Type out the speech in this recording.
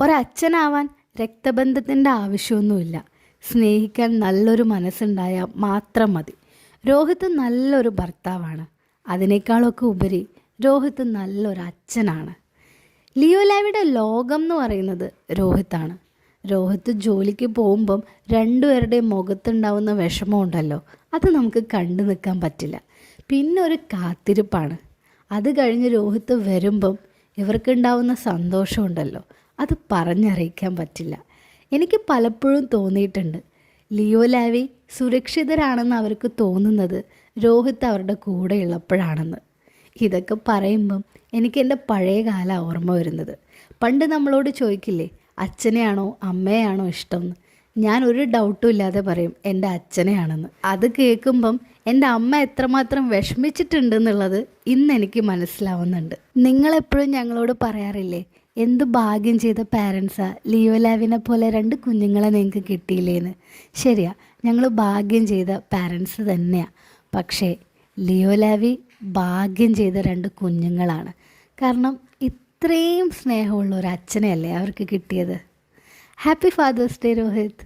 ഒരച്ഛനാവാൻ രക്തബന്ധത്തിന്റെ ആവശ്യമൊന്നുമില്ല. സ്നേഹിക്കാൻ നല്ലൊരു മനസ്സുണ്ടായാൽ മാത്രം മതി. രോഹിത് നല്ലൊരു ഭർത്താവാണ്. അതിനേക്കാളൊക്കെ ഉപരി രോഹിത് നല്ലൊരു അച്ഛനാണ്. ലിയോ ലാവിയുടെ ലോകം എന്ന് പറയുന്നത് രോഹിത്താണ് രോഹിത്ത് ജോലിക്ക് പോകുമ്പം രണ്ടുപേരുടെയും മുഖത്തുണ്ടാവുന്ന വിഷമമുണ്ടല്ലോ. അത് നമുക്ക് കണ്ടു നിൽക്കാൻ പറ്റില്ല. പിന്നെ ഒരു കാത്തിരിപ്പാണ്. അത് കഴിഞ്ഞ് രോഹിത്ത് വരുമ്പം ഇവർക്കുണ്ടാവുന്ന സന്തോഷമുണ്ടല്ലോ. അത് പറഞ്ഞറിയിക്കാൻ പറ്റില്ല. എനിക്ക് പലപ്പോഴും തോന്നിയിട്ടുണ്ട്. ലിയോ ലാവി സുരക്ഷിതരാണെന്ന് അവർക്ക് തോന്നുന്നത് രോഹിത് അവരുടെ കൂടെ ഉള്ളപ്പോഴാണെന്ന്. ഇതൊക്കെ പറയുമ്പം എനിക്ക് എന്റെ പഴയ കാല ഓർമ്മ വരുന്നത്. പണ്ട് നമ്മളോട് ചോദിക്കില്ലേ അച്ഛനെയാണോ അമ്മയാണോ ഇഷ്ടമെന്ന് ഞാൻ ഒരു ഡൗട്ടും ഇല്ലാതെ പറയും എന്റെ അച്ഛനെയാണെന്ന്. അത് കേൾക്കുമ്പം എന്റെ അമ്മ എത്രമാത്രം വിഷമിച്ചിട്ടുണ്ടെന്നുള്ളത് ഇന്ന് എനിക്ക് മനസ്സിലാവുന്നുണ്ട്. നിങ്ങളെപ്പോഴും ഞങ്ങളോട് പറയാറില്ലേ എന്ത് ഭാഗ്യം ചെയ്ത പാരൻസാ ലിയോ ലാവിനെ പോലെ രണ്ട് കുഞ്ഞുങ്ങളെ നിങ്ങൾക്ക് കിട്ടിയില്ലേന്ന്. ശരിയാ ഞങ്ങൾ ഭാഗ്യം ചെയ്ത പാരൻസ് തന്നെയാണ് പക്ഷേ ലിയോ ലാവി ഭാഗ്യം ചെയ്ത രണ്ട് കുഞ്ഞുങ്ങളാണ്. കാരണം ഇത്രയും സ്നേഹമുള്ള ഒരു അച്ഛനെയല്ലേ അവർക്ക് കിട്ടിയത്? Happy fathers day Rohit